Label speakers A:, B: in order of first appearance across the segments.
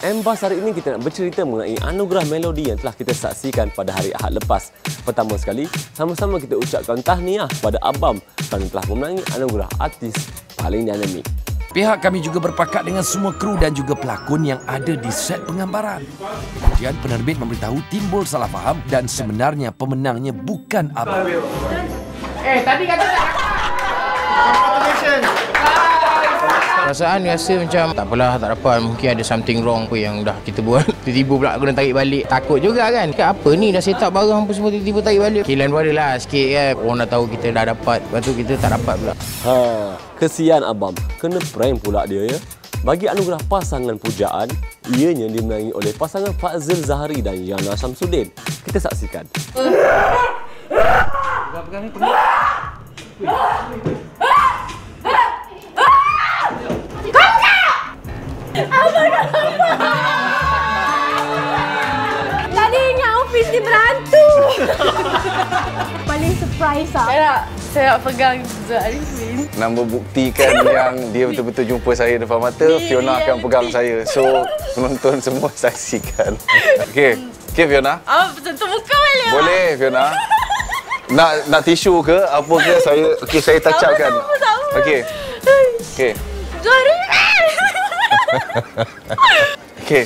A: Embas hari ini kita nak bercerita mengenai anugerah melodi yang telah kita saksikan pada hari Ahad lepas. Pertama sekali, sama-sama kita ucapkan tahniah kepada Abam kerana telah memenangi anugerah artis paling dinamik.
B: Pihak kami juga berpakat dengan semua kru dan juga pelakon yang ada di set penggambaran. Kemudian penerbit memberitahu timbul salah faham dan sebenarnya pemenangnya bukan Abang.
C: Eh, tadi kata tak
D: Perasaan rasa macam tak apalah tak dapat mungkin ada something wrong apa yang dah kita buat tiba-tiba pula kena tarik balik takut juga kan Kat apa ni dah set up barang apa semua tiba-tiba tarik balik kilan pun adalah sikit kan orang dah tahu kita dah dapat lepas tu kita tak dapat pula
A: Ha, kesian Abam. Kena prank pula dia ya. Bagi anugerah pasangan pujaan, ianya dimenangi oleh pasangan Fazil Zahari dan Yana Samsudin. Kita saksikan.
E: Tadi ingat office ni berantu. Paling surprise ah.
F: Saya nak, saya nak pegang Zul Arifin.
G: nak membuktikan yang dia betul-betul jumpa saya depan mata, Fiona akan pegang saya. So, penonton semua saksikan. Okey. Okey, Fiona.
F: Ah, tentu muka boleh.
G: Boleh, Fiona. Nak nak tisu ke? Apa ke? Saya okey, saya touch up kan.
F: sama, sama.
G: Okey. Okey.
F: Zul Arifin.
G: Okey.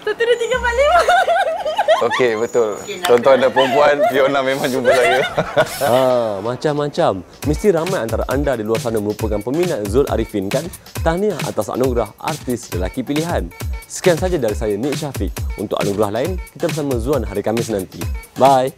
F: Satu, dua, tiga, empat, lima.
G: Okey, betul. Tuan-tuan dan perempuan, Fiona memang jumpa saya.
A: Ha, macam-macam. Mesti ramai antara anda di luar sana merupakan peminat Zul Arifin, kan? Tahniah atas anugerah artis lelaki pilihan. Sekian saja dari saya, Nik Syafiq. Untuk anugerah lain, kita bersama Zuan hari Kamis nanti. Bye.